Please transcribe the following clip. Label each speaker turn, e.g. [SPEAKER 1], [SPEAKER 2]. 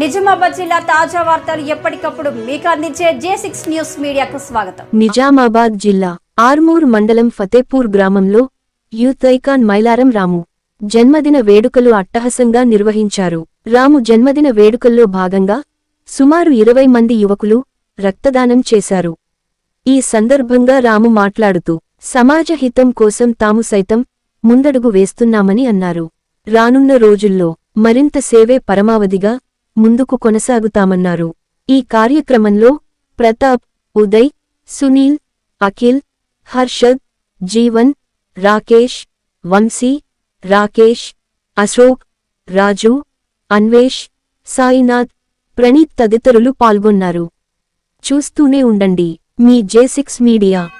[SPEAKER 1] నిజామాబాద్ జిల్లా తాజా వార్తలు ఎప్పటికప్పుడు మీకు అందించే జే సిక్స్ న్యూస్ మీడియాకు స్వాగతం.
[SPEAKER 2] నిజామాబాద్ జిల్లా ఆర్మూర్ మండలం ఫతేపూర్ గ్రామంలో యూత్ ఐకాన్ మైలారం రాము జన్మదిన వేడుకలు అట్టహసంగా నిర్వహించారు. రాము జన్మదిన వేడుకల్లో భాగంగా సుమారు ఇరవై మంది యువకులు రక్తదానం చేశారు. ఈ సందర్భంగా రాము మాట్లాడుతూ సమాజ హితం కోసం తాము సైతం ముందడుగు వేస్తున్నామని అన్నారు. రానున్న రోజుల్లో మరింత సేవే పరమావధిగా ముందుకు కొనసాగుతామన్నారు. ఈ కార్యక్రమంలో ప్రతాప్ ఉదయ్ సునీల్ అఖిల్ హర్షద్ జీవన్ రాకేష్ వంశీ రాకేష్ అశోక్ రాజు అన్వేష్ సాయినాథ్ ప్రణీత్ తదితరులు పాల్గొన్నారు. చూస్తూనే ఉండండి. మీ జే సిక్స్ మీడియా.